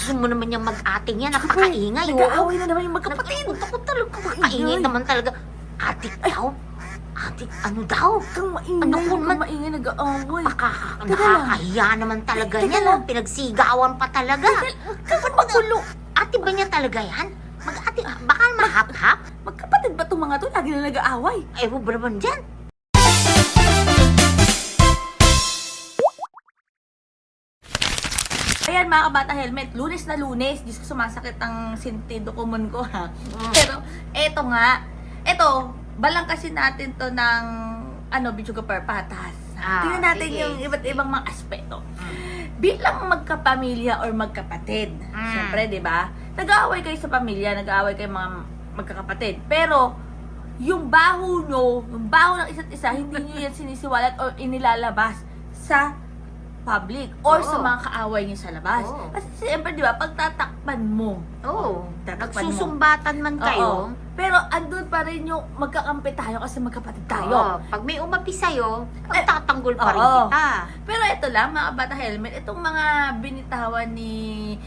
Gusto mo naman yung mag-ating yan, napakaingay. oo. Nag-aaway na naman yung magkapatid. Nag- Ako talaga, napakaingay Ay. naman talaga. Atik daw? Atik ano daw? Kang maingay, Ano kung man- maingay, nag-aaway. Nakakahiya naman talaga lang. oh. Pinagsigawan pa talaga. Kapag magulo. Ate ba niya talaga yan? Mag-ate, baka mahap-hap? Magkapatid ba itong mga to? Lagi na nag-aaway. Ay, mo ba naman dyan? Ayan mga kabata helmet, lunes na lunes. Diyos ko sumasakit ang sintido common ko ha. Mm. Pero eto nga, eto, balang kasi natin to ng ano, Bichuga Patas. Ah, Tingnan natin sige, yung iba't ibang mga aspeto. Bilang magkapamilya or magkapatid, Mm. syempre, di ba? Nag-aaway kayo sa pamilya, nag-aaway kayo mga magkakapatid. Pero, yung baho nyo, yung baho ng isa't isa, hindi nyo yan sinisiwalat or inilalabas sa public or sa Oo. mga kaaway nyo sa labas. Oo. Kasi siyempre, di ba, pag tatakpan mo, Oo. Tatakpan mo. Nagsusumbatan man kayo. Oo. pero andun pa rin yung magkakampi tayo kasi magkapatid tayo. Oo. Pag may umapi sa'yo, Eh, tatanggol pa rin oo. kita. Pero ito lang, mga bata helmet, itong mga binitawan ni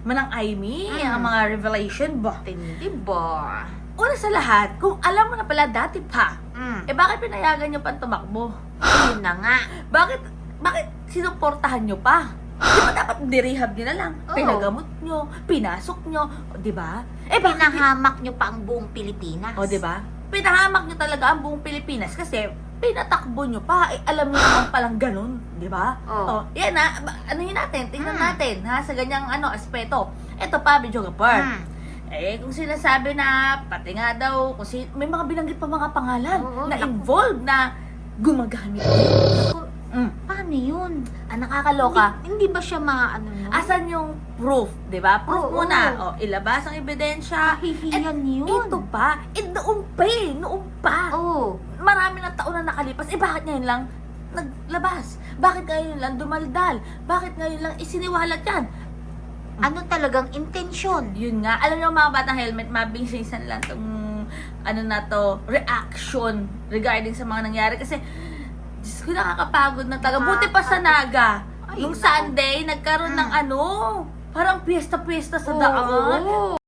Manang Aimee, Mm. ang mga revelation ba? Tindi ba? Una sa lahat, kung alam mo na pala dati pa, Mm. eh bakit pinayagan nyo pa tumakbo? Yun na nga. Bakit, bakit sinuportahan nyo pa? Di ba dapat direhab nyo na lang? Oo. Pinagamot nyo, pinasok nyo, o, di ba? Eh bakit, Pinahamak nyo pa ang buong Pilipinas. o di ba? Pinahamak nyo talaga ang buong Pilipinas kasi pinatakbo nyo pa. Eh, alam nyo naman palang ganun, di ba? Oh, yan na, ano yun natin, tingnan Mm. natin ha, sa ganyang ano, aspeto. Ito pa, Bidyo Gapar. Mm. Eh, kung sinasabi na, pati nga daw, kung si, may mga binanggit pa mga pangalan Oo, na naku. involved na gumagamit. Mm. Paano yun? Ang nakakaloka, Hindi, hindi ba siya maano no? asan yung proof, di ba? Proof Oo. muna. O, ilabas ang ebidensya. Kahihiyan yun. Ito pa, eh, noon pa eh, noon pa. Oo. Marami na taon na nakalipas. Eh, bakit ngayon lang naglabas? Bakit ngayon lang dumaldal? Bakit ngayon lang isiniwalat yan? Ano talagang intensyon? Yun nga, alam niyo mga batang helmet, mabingsisan lang tong ano na to, reaction regarding sa mga nangyari. Kasi, Diyos ko, nakakapagod na talaga. Buti pa sa Naga. Ay, Nung. Sunday, nagkaroon ng Mm. ano, parang piyesta-piyesta sa Oo. daan.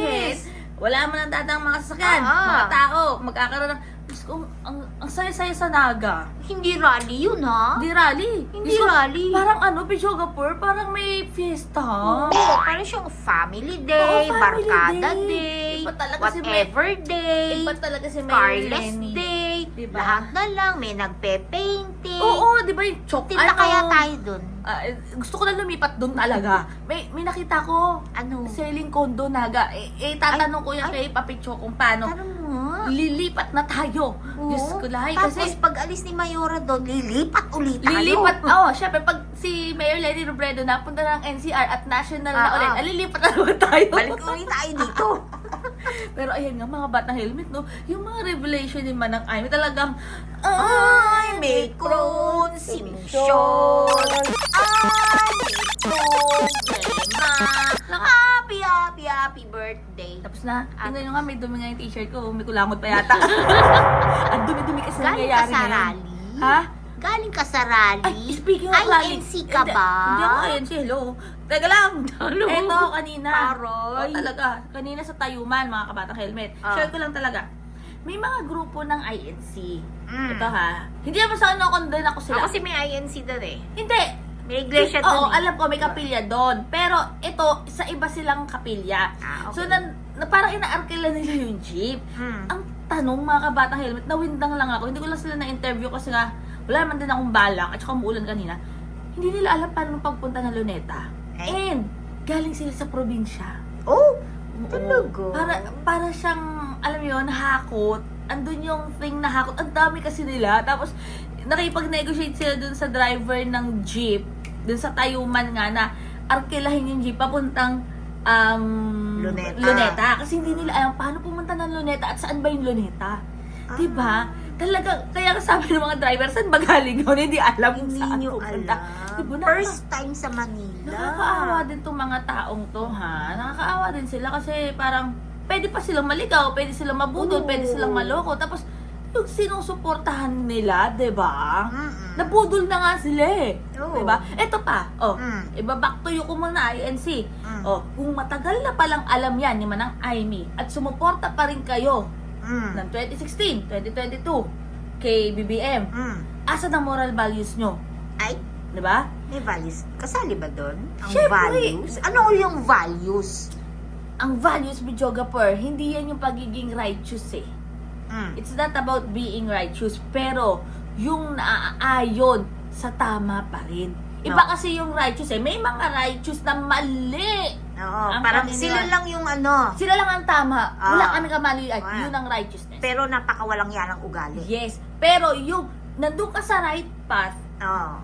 Sabihin, wala man ang dadang mga sasakyan, Ah. mga tao, magkakaroon ng, Diyos ko, ang, ang saya-saya sa Naga. Hindi rally yun, ha? Hindi rally. Hindi Diyos ko, rally. Parang ano, Pijogapur, parang may fiesta. Oo, parang siyang family day, Oo, family barkada day. day, Iba talaga si whatever day, Iba talaga si carless day, Diba? lahat na lang, may nagpe-painting. Oo, di ba yung chok? Tinta ano, kaya tayo dun? eh, gusto ko na lumipat doon talaga. May, may nakita ko, Ano? selling condo naga. Eh, eh tatanong ko yan ay. kay Papicho kung paano. Tanong mo. Lilipat na tayo. Oo. Diyos ko lahay. Tapos Kasi pag alis ni Mayora doon, lilipat ulit tayo. lilipat, oh, syempre pag si Mayor Lenny Robredo napunta ng NCR at national na Ah, ulit, ah. ah, lilipat na naman tayo. Balik ulit tayo dito. Pero ayan nga, mga batang helmet, no? Yung mga revelation ni Manang Amy, talagang, Ay, may konsensyon. Ay, may problema. Happy, happy, happy birthday. Tapos na, tingnan nyo nga, may dumi nga yung t-shirt ko, may kulangot pa yata. Ang dumi-dumi kasi Galing ka nangyayari sa ngayon. rally? Ha? Galing ka sa rally? Ay, speaking of rally. INC ka Hindi, ba? Hindi ako INC, hello. Teka lang. Hello. Eto, kanina. Aroy. Oh, talaga. Kanina sa Tayuman, mga kabatang helmet. Ah. Share ko lang talaga. May mga grupo ng INC. Mm. Ito ha. Hindi naman sa ano, condemn ako sila. Ako kasi may INC doon eh. Hindi. May iglesia Oo, doon eh. alam ko, may kapilya doon. Pero ito, sa iba silang kapilya. Ah, okay. So, na, na, parang inaarkila nila yung jeep. Mm. Ang tanong mga kabatang helmet, nawindang lang ako. Hindi ko lang sila na-interview kasi nga, wala naman din akong balak at saka umuulan kanina. Hindi nila alam paano pagpunta ng Luneta. Eh? And, galing sila sa probinsya. Oh. Talaga? Para, para siyang, alam mo yun, hakot. Andun yung thing na hakot. Ang dami kasi nila. Tapos, nakipag-negotiate sila dun sa driver ng jeep, dun sa Tayuman nga na arkilahin yung jeep papuntang um, Luneta. Luneta. Kasi hindi nila alam paano pumunta ng Luneta at saan ba yung Luneta. Diba? Talaga, kaya sabi ng mga driver, saan ba galing yun? Hindi alam kung Hindi saan nyo pupunta. alam. Diba, nakaka- First time sa Manila. Nakakaawa din tong mga taong to, ha? Nakakaawa din sila kasi parang pwede pa silang maligaw, pwede silang mabudol, Oo. pwede silang maloko. Tapos, yung sinusuportahan nila, 'di ba? Mm-mm. Nabudol na nga sila eh. Oo. 'Di ba? Ito pa, oh. Mm. Iba back to you ko muna, INC. Mm. Oh, kung matagal na palang alam yan ni Manang Aimee at sumuporta pa rin kayo Mm. ng 2016, 2022 kay BBM, Mm. asa ang moral values nyo? Ay, 'Di ba? may values. Kasali ba doon? Ang Syempre. values? Ano yung values? Ang values, videographer, hindi yan yung pagiging righteous eh. Mm. It's not about being righteous, pero yung naaayon sa tama pa rin. Iba No. kasi yung righteous eh. May mga righteous na mali. Oo, Ang parang paniniwala. sila lang yung ano, Sila lang ang tama. Wala Ah. kami kamali. Ay, Ah. yun ang righteousness. pero napakawalang yan ang ugali. Yes. Pero yung nandun ka sa right path, Oo.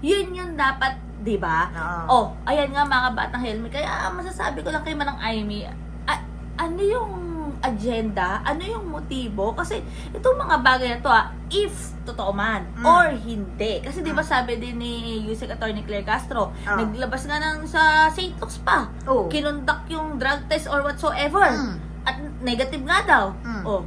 yun yung dapat, di ba? Oo. Oh, ayan nga mga batang helmet. Kaya ah, masasabi ko lang kay Manang Aimee, a- ano yung agenda? Ano yung motibo? Kasi itong mga bagay na to, ah, if totoo man Mm. or hindi. Kasi di ba Mm. sabi din ni Yusek Attorney Claire Castro, Oh. naglabas nga ng sa St. Luke's pa. Oo. Kinondak yung drug test or whatsoever. Mm. At negative nga daw. Mm. Oh.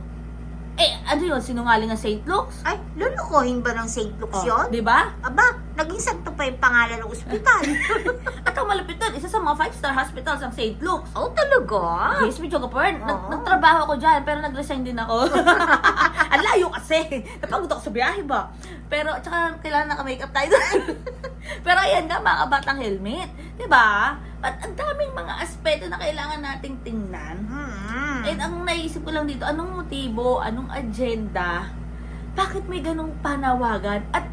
Eh, ano yun? Sinungaling ang St. Luke's? Ay, lulukohin ba ng St. Luke's Oh, yun? di ba? Aba, naging santo pa yung pangalan ng ospital. At ang malapit doon, isa sa mga five-star hospitals ang St. Luke's. oh, talaga? Yes, medyo kapar. Nag- Oo. nagtrabaho ako dyan, pero nag-resign din ako. Ang layo kasi. Napagod ako sa biyahe ba? Pero, tsaka kailangan naka-makeup tayo doon. pero ayan nga, mga batang helmet. 'Di ba? At ang daming mga aspeto na kailangan nating tingnan. Mm. And ang naisip ko lang dito, anong motibo, anong agenda, bakit may ganong panawagan? At,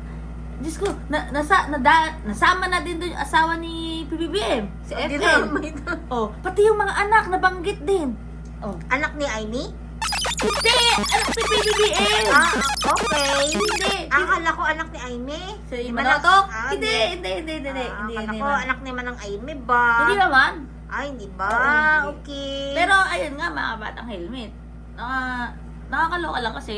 Diyos ko, na, nasa, nada, nasama na din doon yung asawa ni PBBM, si na may- Oh, pati yung mga anak nabanggit din. Oh. Anak ni Aimee? Hindi! Anak ni PBBM! Ah, okay. Hindi! Akala ko anak ni Aimee. Si Manotok? ah, Hindi, hindi, hindi, hindi, hindi, Ah, hindi, akala hindi ko naman. anak ni Manang Aimee ba? Hindi naman. Ay, hindi ba? Oo, okay. Pero ayun nga mga batang helmet. Naka, nakakaloka lang kasi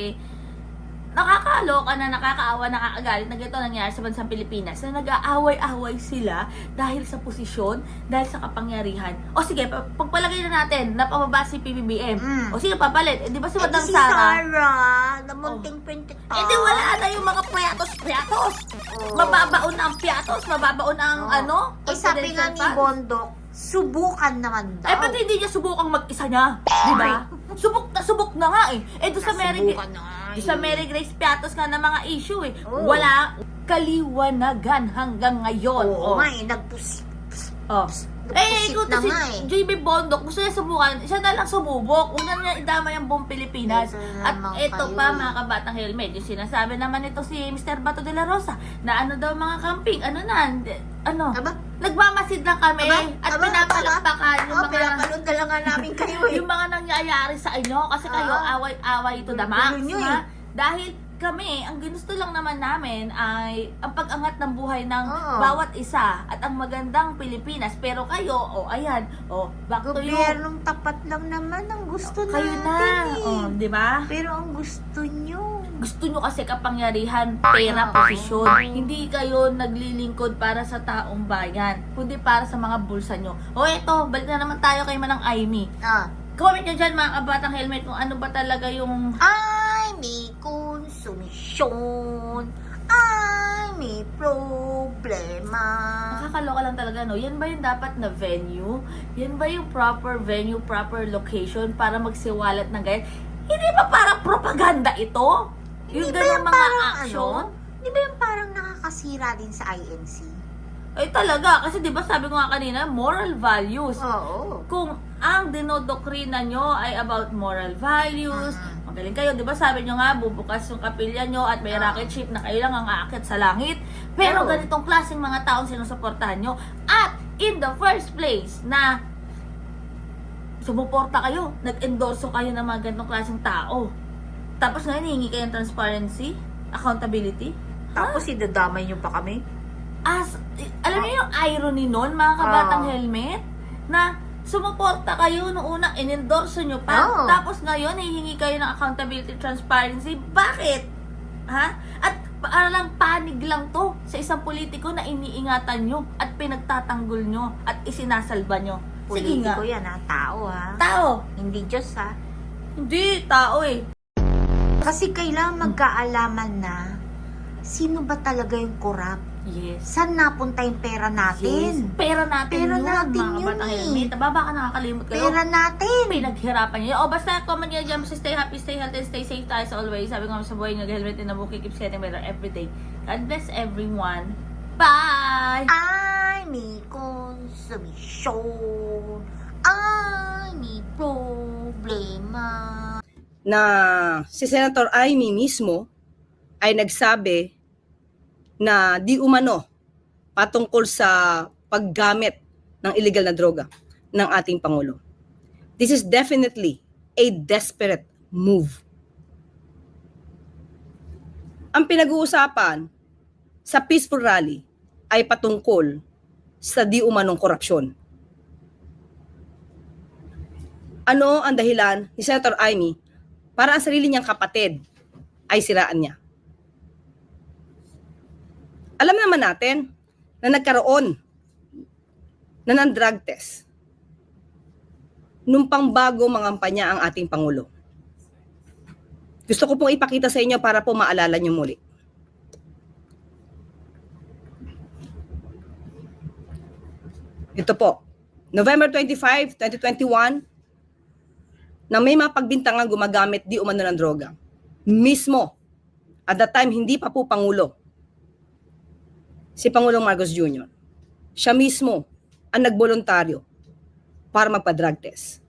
nakakaloka na nakakaawa, nakakagalit na ganito nangyari sa bansang Pilipinas na nag-aaway-away sila dahil sa posisyon, dahil sa kapangyarihan. O sige, pa- pagpalagay na natin na pababa si PBBM. Mm. O sino papalit? Eh, di ba si Eh, di Madam si Sara? Sarah, na munting pentita. Eh di wala na yung mga piatos-piatos. Oo. Mababaon na ang piatos, mababaon ang Oo. ano, Eh, sabi nga ni funds. Subukan naman daw. Eh, pati hindi niya subukang mag-isa niya. Di ba? Subok na subok na nga eh. Eh, doon sa Mary, Subukan na nga doon sa eh. Mary Grace Piatos nga na mga issue eh. Oo. Wala kaliwanagan hanggang ngayon. Oo Oh. nga eh, nagpus... Oh. Eh, kung na si nga eh. JB Bondok, gusto niya subukan, siya na lang sumubok. Huwag na niya idama yung buong Pilipinas. Ito At naman ito pa, mga kabatang helmet, yung sinasabi naman ito si Mr. Bato de la Rosa, na ano daw mga camping, ano na, ano, Aba, nagmamasid lang kami Aba, at aba, pinapalakpakan yung oh, mga pinapanood na lang nga namin kayo eh. yung mga nangyayari sa inyo kasi kayo Ah. away-away to the max Gulo nyo ha? eh. dahil kami, ang ginusto lang naman namin ay ang pag-angat ng buhay ng Oo. bawat isa at ang magandang Pilipinas. Pero kayo, o oh, ayan, o, oh, back to you. Gobyernong tapat lang naman ang gusto Kayo natin na, eh. oh, di ba? Pero ang gusto nyo, Gusto nyo kasi kapangyarihan, pera, Oo. posisyon. Hindi kayo naglilingkod para sa taong bayan, kundi para sa mga bulsa nyo. O eto, balik na naman tayo kay Manang Aimee. ah, Comment nyo dyan mga kabatang helmet kung ano ba talaga yung ay may konsumisyon, ay may problema. Nakakaloka lang talaga, no? Yan ba yung dapat na venue? Yan ba yung proper venue, proper location para magsiwalat ng ganyan? Hindi ba parang propaganda ito? Yung Hindi ba ganung yung mga parang action? ano? Di ba yung parang nakakasira din sa INC? Ay talaga, kasi di ba sabi ko nga kanina, moral values. Oo. Kung ang dinodoktrina nyo ay about moral values, Mhm. magaling kayo, di ba sabi nyo nga, bubukas yung kapilya nyo at may Ah. rocket ship na kayo lang ang aakyat sa langit. Pero Oo. ganitong klaseng mga taong sinusuportahan nyo. At in the first place, na sumuporta kayo, nag-endorso kayo ng mga ganitong klaseng tao. Tapos ngayon, hihingi kayo ng transparency, accountability. Tapos idadamay nyo pa kami? As, alam niyo yung irony nun, mga kabatang Ah. helmet, na sumuporta kayo noong una, in-endorse nyo pa. Oo. Tapos ngayon, hihingi kayo ng accountability, transparency. Bakit? Ha? At parang panig lang to sa isang politiko na iniingatan nyo at pinagtatanggol nyo at isinasalba nyo. Sige nga. Politiko yan ha, tao ha. Tao. Hindi Diyos ha. Hindi, tao eh. Kasi kailangan magkaalaman na sino ba talaga yung korap? Yes. Saan napunta yung pera Yes. natin? Pera natin Pera yun, natin mga yun eh. helmet. Aba, baka nakakalimot kayo. Pera natin! Pinaghirapan nyo. O, basta comment nyo dyan. Basta stay happy, stay healthy, stay safe tayo as always. Sabi ko nga sa buhay nyo, helmet in the book, keeps getting better every day. God bless everyone. Bye! Ay, may konsumisyon. Ay, may problema. na si Senator Amy mismo ay nagsabi na di umano patungkol sa paggamit ng illegal na droga ng ating Pangulo. This is definitely a desperate move. Ang pinag-uusapan sa peaceful rally ay patungkol sa di umanong korupsyon. Ano ang dahilan ni Senator Amy para ang sarili niyang kapatid ay siraan niya. Alam naman natin na nagkaroon na ng drug test nung pangbago mangampanya ang ating Pangulo. Gusto ko pong ipakita sa inyo para po maalala niyo muli. Ito po, November 25, 2021, na may mga pagbintangan gumagamit di umano ng droga. Mismo, at that time, hindi pa po Pangulo. Si Pangulong Marcos Jr. Siya mismo ang nagboluntaryo para magpa-drug test.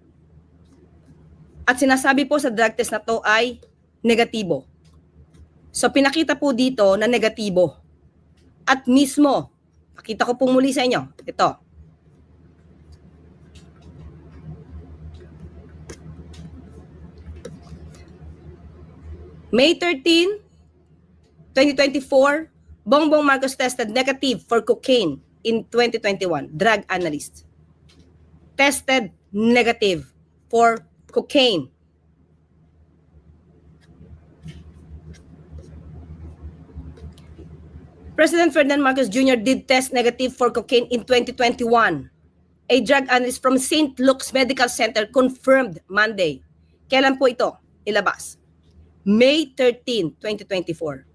At sinasabi po sa drug test na to ay negatibo. So pinakita po dito na negatibo. At mismo, pakita ko po muli sa inyo, ito, May 13, 2024, Bongbong Marcos tested negative for cocaine in 2021. Drug analyst. Tested negative for cocaine. President Ferdinand Marcos Jr. did test negative for cocaine in 2021. A drug analyst from St. Luke's Medical Center confirmed Monday. Kailan po ito ilabas? May 13, 2024.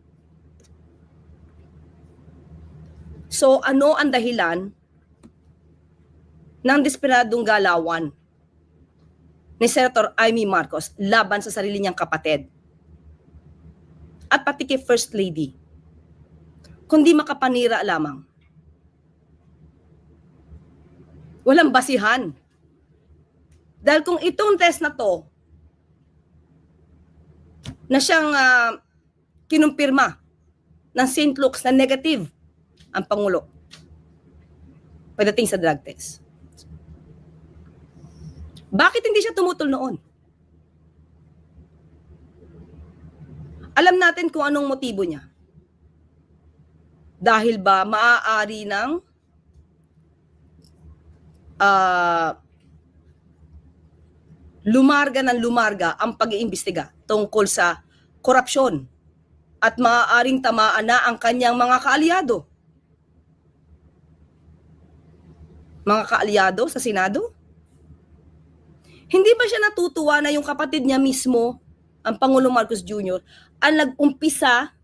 So ano ang dahilan ng desperadong galawan ni Senator Amy Marcos laban sa sarili niyang kapatid at pati kay First Lady kundi makapanira lamang. Walang basihan. Dahil kung itong test na to na siyang ah, kinumpirma ng St. Luke's na negative ang Pangulo pagdating sa drug test. Bakit hindi siya tumutol noon? Alam natin kung anong motibo niya. Dahil ba maaari ng ah, lumarga ng lumarga ang pag-iimbestiga tungkol sa korupsyon at maaaring tamaan na ang kanyang mga kaalyado. Mga kaalyado sa Senado? Hindi ba siya natutuwa na yung kapatid niya mismo, ang Pangulong Marcos Jr., ang nag-umpisa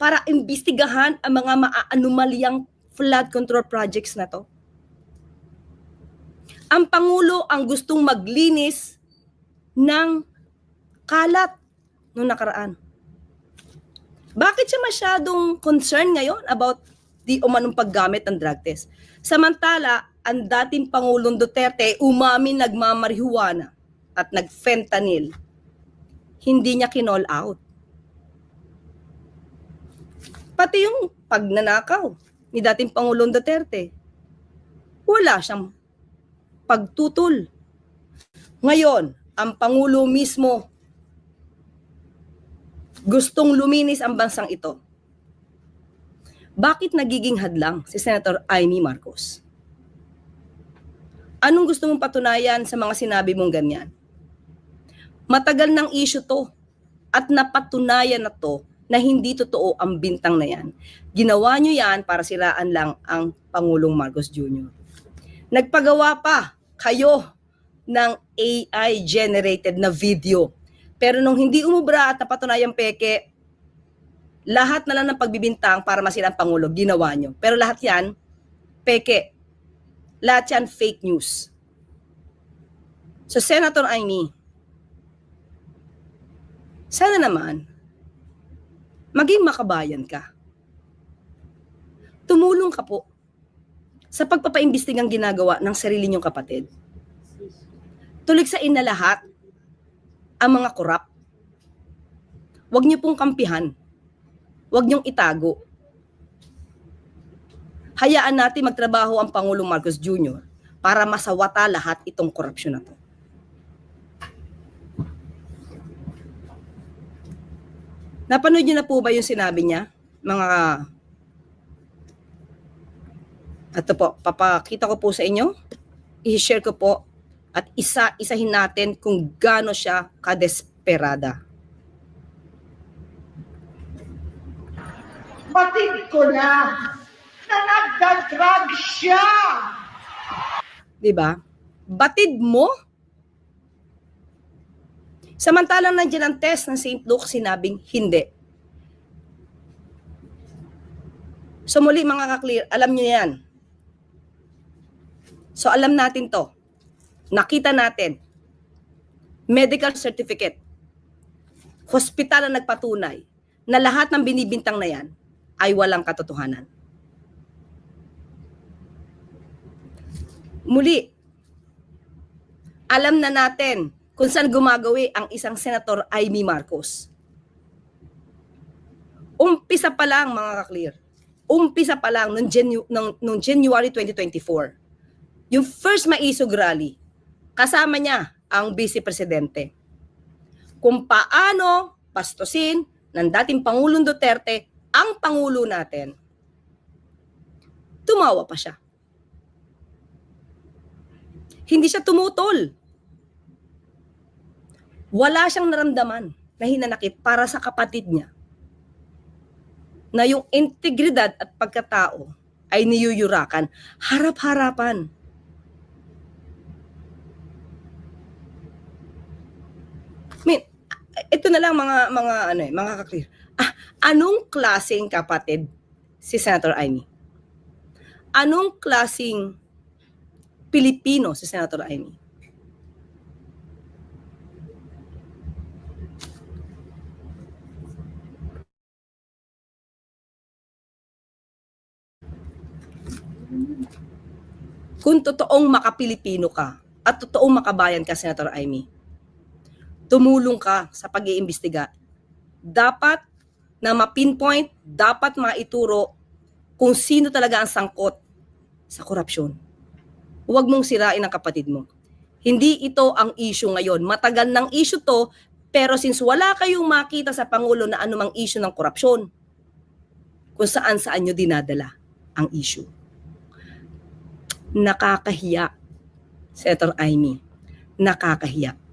para imbestigahan ang mga maaanumalyang flood control projects na to? Ang Pangulo ang gustong maglinis ng kalat nung nakaraan. Bakit siya masyadong concerned ngayon about di umanong paggamit ng drug test? Samantala, ang dating Pangulong Duterte umamin nagmamarihuana at nagfentanyl. Hindi niya kinall out. Pati yung pagnanakaw ni dating Pangulong Duterte, wala siyang pagtutol. Ngayon, ang Pangulo mismo gustong luminis ang bansang ito. Bakit nagiging hadlang si Senator Amy Marcos? Anong gusto mong patunayan sa mga sinabi mong ganyan? Matagal ng issue to at napatunayan na to na hindi totoo ang bintang na yan. Ginawa nyo yan para siraan lang ang Pangulong Marcos Jr. Nagpagawa pa kayo ng AI-generated na video. Pero nung hindi umubra at napatunayan peke, lahat na lang ng pagbibintang para masira ang Pangulo, ginawa nyo. Pero lahat yan, peke. Lahat yan fake news. So, Senator Aimee, sana naman, maging makabayan ka. Tumulong ka po sa pagpapaimbestigang ginagawa ng sarili niyong kapatid. Tuligsain na lahat ang mga korap. Huwag niyo pong kampihan. Huwag niyong itago. Hayaan natin magtrabaho ang Pangulong Marcos Jr. para masawata lahat itong korupsyon na to. Napanood niyo na po ba yung sinabi niya? Mga Ito po, papakita ko po sa inyo. I-share ko po at isa-isahin natin kung gaano siya kadesperada. Batid ko na na nagdadrag siya. 'Di ba? Batid mo? Samantalang nandiyan ang test ng St. Luke, sinabing hindi. So muli mga kaklear, alam niyo yan. So alam natin to. Nakita natin. Medical certificate. Hospital ang nagpatunay na lahat ng binibintang na yan ay walang katotohanan. Muli, alam na natin kung saan gumagawi ang isang senator Amy Marcos. Umpisa pa lang mga kaklear. Umpisa pa lang nung, Janu- nung, nung January 2024. Yung first maisog rally, kasama niya ang vice presidente. Kung paano pastusin ng dating Pangulong Duterte ang Pangulo natin. Tumawa pa siya. Hindi siya tumutol. Wala siyang naramdaman na hinanakit para sa kapatid niya na yung integridad at pagkatao ay niyuyurakan harap-harapan. Min, ito na lang mga mga ano eh, mga kaklear. Ah, anong klaseng kapatid si Senator Amy? Anong klaseng Pilipino si Senator Amy? Kung totoong makapilipino ka at totoong makabayan ka, Senator Amy, tumulong ka sa pag-iimbestiga. Dapat na ma-pinpoint, dapat maituro kung sino talaga ang sangkot sa korupsyon. Huwag mong sirain ang kapatid mo. Hindi ito ang issue ngayon. Matagal ng issue to, pero since wala kayong makita sa Pangulo na anumang issue ng korupsyon, kung saan saan nyo dinadala ang issue. Nakakahiya, Senator Amy. Nakakahiya.